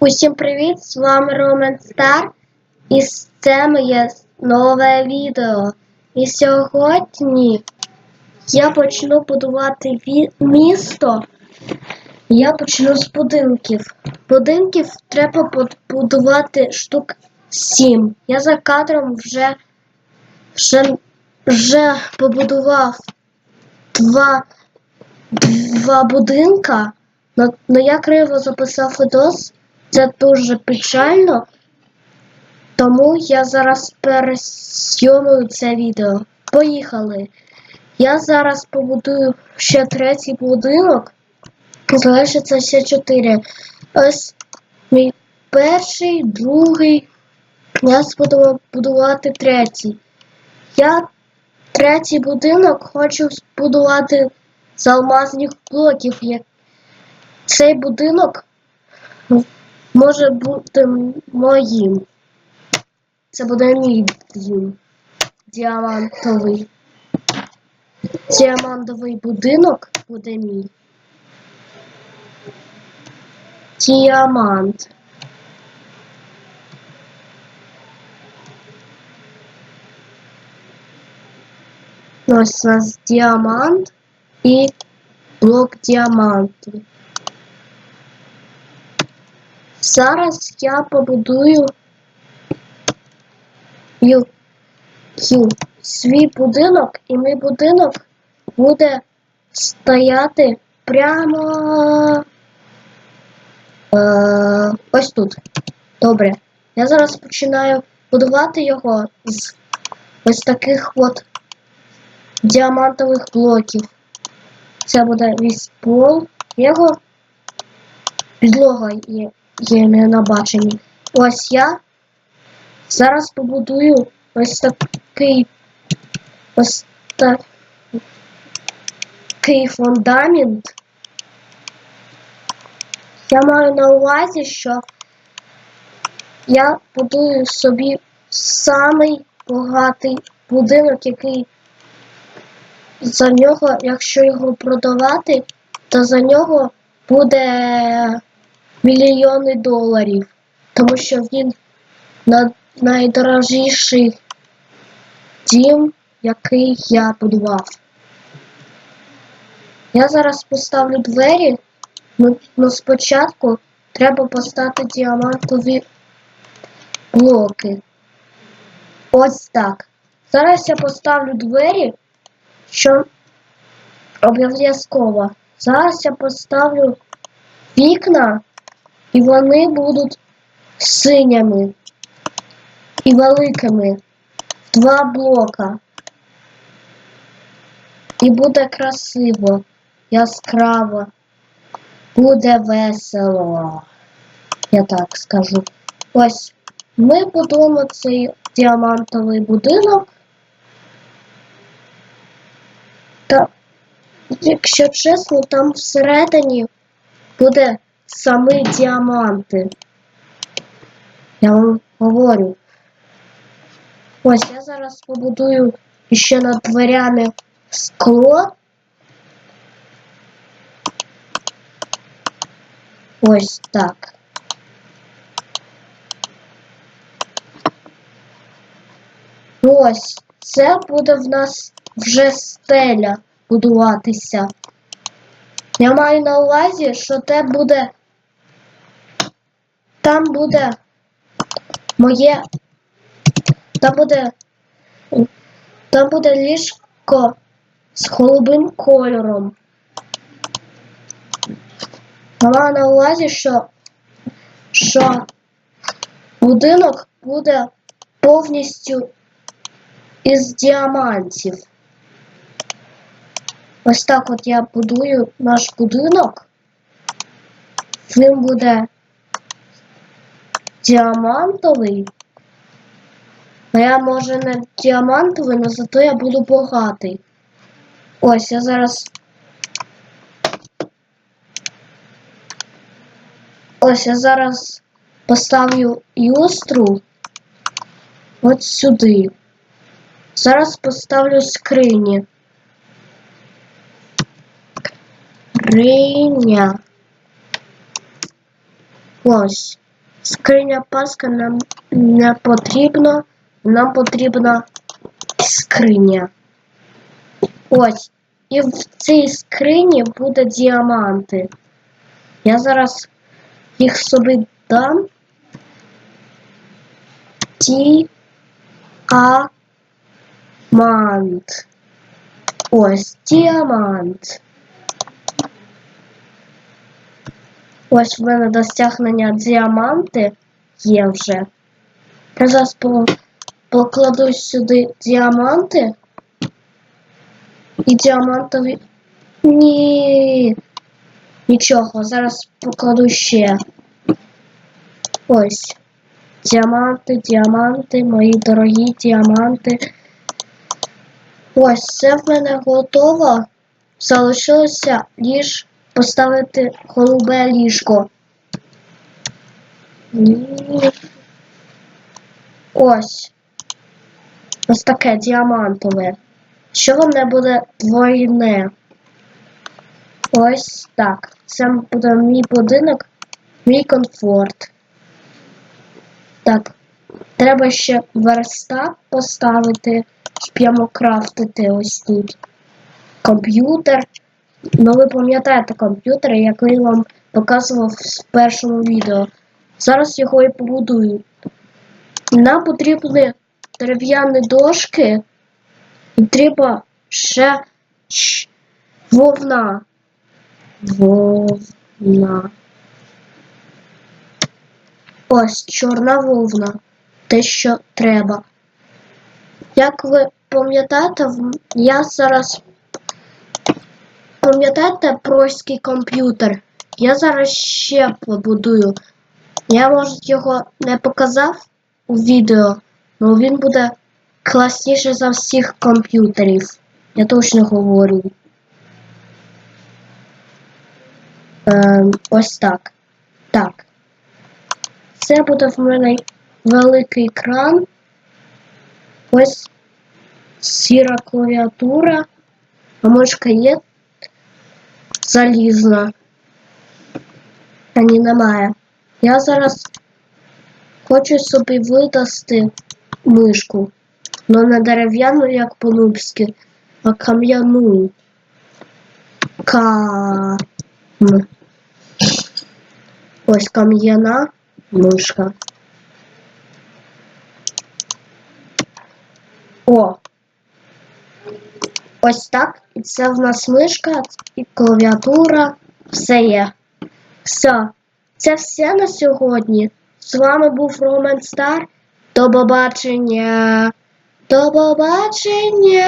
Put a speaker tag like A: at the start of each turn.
A: Усім привіт! З вами Ромен Стар і це моє нове відео. І сьогодні я почну будувати місто. Я почну з будинків. Будинків треба побудувати штук 7. Я за кадром вже, вже, вже побудував два, два будинка. Но я криво записав відос. Це дуже печально. Тому я зараз пересйомую це відео. Поїхали. Я зараз побудую ще третій будинок. Залишиться ще чотири. Ось мій перший, другий. Я буду будувати третій. Я третій будинок хочу збудувати з алмазних блоків. Цей будинок може бути моїм. Це буде мій дім. Діамантовий. Діамантовий будинок буде мій. Діамант. Ось у нас діамант і блок діаманту. Зараз я побудую свій будинок, і мій будинок буде стояти прямо е, ось тут. Добре. Я зараз починаю будувати його з ось таких от діамантових блоків. Це буде весь пол. Його підлога є є не на баченні. Ось я зараз побудую ось такий ось такий фундамент. Я маю на увазі, що я будую собі самий багатий будинок, який за нього, якщо його продавати, то за нього буде мільйони доларів, тому що він на найдорожчий дім, який я будував. Я зараз поставлю двері, ну, ну спочатку треба поставити діамантові блоки. Ось так. Зараз я поставлю двері, що обов'язково. Зараз я поставлю вікна. І вони будуть синіми і великими. Два блока. І буде красиво, яскраво, буде весело. Я так скажу. Ось ми будуємо цей діамантовий будинок. Та, якщо чесно, там всередині буде самі діаманти. Я вам говорю. Ось я зараз побудую ще над дверями скло. Ось так. Ось це буде в нас вже стеля будуватися. Я маю на увазі, що те буде. Там буде моє. Там буде. Там буде ліжко з голубим кольором. Я маю на увазі, що, що будинок буде повністю із діамантів. Ось так от я будую наш будинок. Він буде діамантовий. А я може не діамантовий, але зато я буду багатий. Ось я зараз. Ось я зараз поставлю юстру от сюди. Зараз поставлю скрині. Скриня. Ось. Скриня паска нам не потрібно. Нам потрібна скриня. Ось. І в цій скрині буде діаманти. Я зараз їх собі дам. Діамант. Ось діамант. Ось в мене досягнення діаманти є вже. Я зараз покладу сюди діаманти. І діамантові. Ні. Нічого, зараз покладу ще. Ось. Діаманти, діаманти, мої дорогі діаманти. Ось, все в мене готово. Залишилося ліж поставити голубе ліжко. Ні. Ось. Ось таке діамантове. Що в мене буде двойне? Ось так. Це буде мій будинок, мій комфорт. Так. Треба ще верстак поставити, прямо крафтити ось тут. Комп'ютер. Ну, ви пам'ятаєте комп'ютер, який вам показував в першому відео. Зараз його і побудую. Нам потрібні дерев'яні дошки. І треба ще вовна. Вовна. Ось чорна вовна. Те, що треба. Як ви пам'ятаєте, я зараз. Пам'ятаєте пройський комп'ютер? Я зараз ще побудую. Я, може, його не показав у відео, але він буде класніше за всіх комп'ютерів. Я точно говорю. Ем, ось так. Так. Це буде в мене великий екран. Ось сіра клавіатура. А мишка є залізна. А ні, немає. Я зараз хочу собі видасти мишку. Ну не дерев'яну, як по-нубськи, а кам'яну. Кам. Ось кам'яна мишка. О. Ось так. І це в нас мишка і клавіатура. Все є. Все. Це все на сьогодні. З вами був Роман Стар. До побачення. До побачення.